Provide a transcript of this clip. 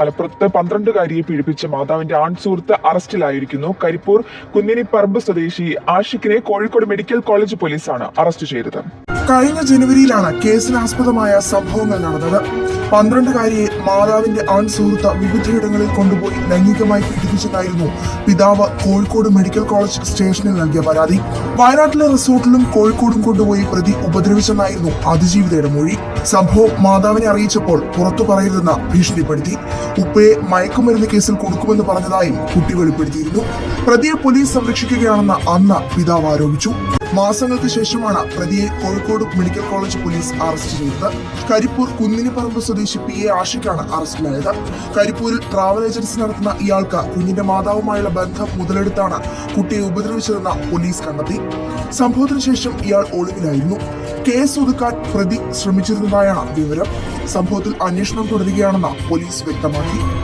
മലപ്പുറത്ത് പന്ത്രണ്ടുകാരിയെ പീഡിപ്പിച്ച മാതാവിന്റെ ആൺ സുഹൃത്ത് അറസ്റ്റിലായിരിക്കുന്നു. കരിപ്പൂർ കുന്നിനിപ്പറമ്പ് സ്വദേശി ആഷിഖിനെ കോഴിക്കോട് മെഡിക്കൽ കോളേജ് പോലീസാണ് അറസ്റ്റ് ചെയ്തത്. കഴിഞ്ഞ ജനുവരിയിലാണ് കേസിനാസ്പദമായ സംഭവങ്ങൾ നടന്നത്. പന്ത്രണ്ടുകാരിയെ മാതാവിന്റെ ആൺ സുഹൃത്ത് വിവിധയിടങ്ങളിൽ കൊണ്ടുപോയി ലൈംഗികമായി പീഡിപ്പിച്ചതായിരുന്നു പിതാവ് കോഴിക്കോട് മെഡിക്കൽ കോളേജ് സ്റ്റേഷനിൽ നൽകിയ പരാതി. വയനാട്ടിലെ റിസോർട്ടിലും കോഴിക്കോടും കൊണ്ടുപോയി പ്രതി ഉപദ്രവിച്ചെന്നായിരുന്നു അതിജീവിതയുടെ മൊഴി. സംഭവം മാതാവിനെ അറിയിച്ചപ്പോൾ പുറത്തു പറയരുതെന്ന് ഭീഷണിപ്പെടുത്തി. ഉപ്പയെ മയക്കുമരുന്ന് കേസിൽ കൊടുക്കുമെന്ന് പറഞ്ഞതായും കുട്ടി വെളിപ്പെടുത്തിയിരുന്നു. പ്രതിയെ പോലീസ് സംരക്ഷിക്കുകയാണെന്ന് അന്ന് പിതാവ് ആരോപിച്ചു. മാസങ്ങൾക്ക് ശേഷമാണ് പ്രതിയെ Kozhikode medical college police arrest ചെയ്തത്. കരിപ്പൂർ കുന്നിനിപ്പറമ്പ് സ്വദേശി പി എ ആഷിക്കാണ് അറസ്റ്റിലായത്. കരിപ്പൂരിൽ ട്രാവൽ ഏജൻസി നടത്തുന്ന ഇയാൾക്ക് കുഞ്ഞിന്റെ മാതാവുമായുള്ള ബന്ധം മുതലെടുത്താണ് കുട്ടിയെ ഉപദ്രവിച്ചതെന്ന് പോലീസ് കണ്ടെത്തി. സംഭവത്തിന് ശേഷം ഇയാൾ ഒളിവിലായിരുന്നു. കേസ് ഒതുക്കാൻ പ്രതി ശ്രമിച്ചിരുന്നതായാണ് വിവരം. സംഭവത്തിൽ അന്വേഷണം തുടരുകയാണെന്ന് പോലീസ് വ്യക്തമാക്കി.